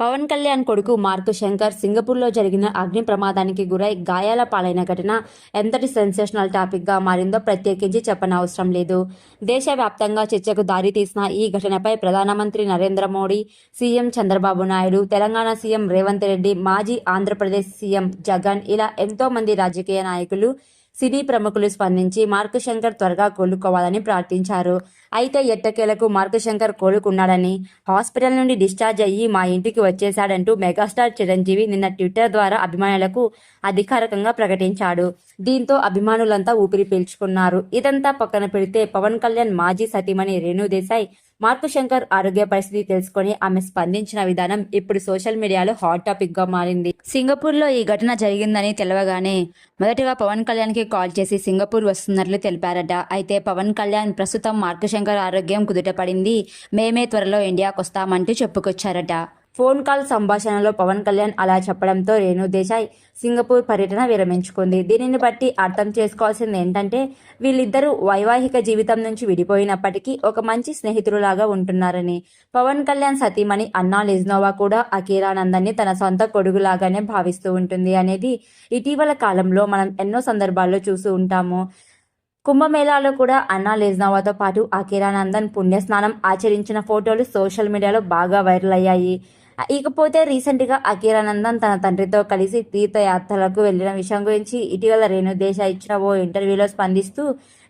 పవన్ కళ్యాణ్ కొడుకు మార్క్ శంకర్ సింగపూర్లో జరిగిన అగ్ని ప్రమాదానికి గురై గాయాల పాలైన ఘటన ఎంతటి సెన్సేషనల్ టాపిక్గా మారిందో ప్రత్యేకించి చెప్పనవసరం లేదు. దేశవ్యాప్తంగా చర్చకు దారితీసిన ఈ ఘటనపై ప్రధానమంత్రి నరేంద్ర మోడీ సీఎం చంద్రబాబు నాయుడు తెలంగాణ సీఎం రేవంత్ రెడ్డి మాజీ ఆంధ్రప్రదేశ్ సీఎం జగన్ ఇలా ఎంతోమంది రాజకీయ నాయకులు సినీ ప్రముఖులు స్పందించి మార్కశంకర్ త్వరగా కోలుకోవాలని ప్రార్థించారు. అయితే ఎట్టకేలకు మార్కశంకర్ కోలుకున్నాడని హాస్పిటల్ నుండి డిశ్చార్జ్ అయ్యి మా ఇంటికి వచ్చేశాడంటూ మెగాస్టార్ చిరంజీవి నిన్న ట్విట్టర్ ద్వారా అభిమానులకు అధికారికంగా ప్రకటించాడు. దీంతో అభిమానులంతా ఊపిరి పీల్చుకున్నారు. ఇదంతా పక్కన పెడితే పవన్ కళ్యాణ్ మాజీ సతీమణి రేణుదేశాయ్ మార్కు శంకర్ ఆరోగ్య పరిస్థితి తెలుసుకొని ఆమె స్పందించిన విధానం ఇప్పుడు సోషల్ మీడియాలో హాట్ టాపిక్గా మారింది. సింగపూర్లో ఈ ఘటన జరిగిందని తెలవగానే మొదటగా పవన్ కళ్యాణ్కి కాల్ చేసి సింగపూర్ వస్తున్నట్లు తెలిపారట. అయితే పవన్ కళ్యాణ్ ప్రస్తుతం మార్కు శంకర్ ఆరోగ్యం కుదుటపడింది మేమే త్వరలో ఇండియాకు వస్తామంటూ చెప్పుకొచ్చారట. ఫోన్ కాల్ సంభాషణలో పవన్ కళ్యాణ్ అలా చెప్పడంతో రేణు దేశాయ్ సింగపూర్ పర్యటన విరమించుకుంది. దీనిని బట్టి అర్థం చేసుకోవాల్సింది ఏంటంటే వీళ్ళిద్దరూ వైవాహిక జీవితం నుంచి విడిపోయినప్పటికీ ఒక మంచి స్నేహితులులాగా ఉంటున్నారని. పవన్ కళ్యాణ్ సతీమణి అన్నా లిజ్నోవా కూడా అఖీరానందాన్ని తన సొంత కొడుకులాగానే భావిస్తూ ఉంటుంది అనేది ఇటీవల కాలంలో మనం ఎన్నో సందర్భాల్లో చూస్తూ ఉంటాము. కుంభమేళాలో కూడా అన్నా లేజ్నావాతో పాటు అకిరానందన్ పుణ్యస్నానం ఆచరించిన ఫోటోలు సోషల్ మీడియాలో బాగా వైరల్ అయ్యాయి. ఇకపోతే రీసెంట్గా అకిరానందన్ తన తండ్రితో కలిసి తీర్థయాత్రలకు వెళ్ళిన విషయం గురించి ఇటీవల రేణు దేశ ఇచ్చిన ఓ ఇంటర్వ్యూలో స్పందిస్తూ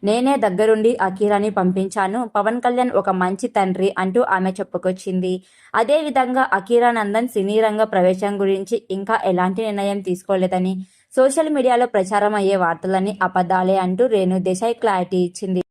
నేనే దగ్గరుండి అఖీరాని పంపించాను. పవన్ కళ్యాణ్ ఒక మంచి తండ్రి అంటూ ఆమె చెప్పుకొచ్చింది. అదేవిధంగా అఖీరానందన్ సినీ రంగ ప్రవేశం గురించి ఇంకా ఎలాంటి నిర్ణయం తీసుకోలేదని సోషల్ మీడియాలో ప్రచారం అయ్యే వార్తలని అబద్ధాలే అంటూ రేణు దేశాయ్ క్లారిటీ ఇచ్చింది.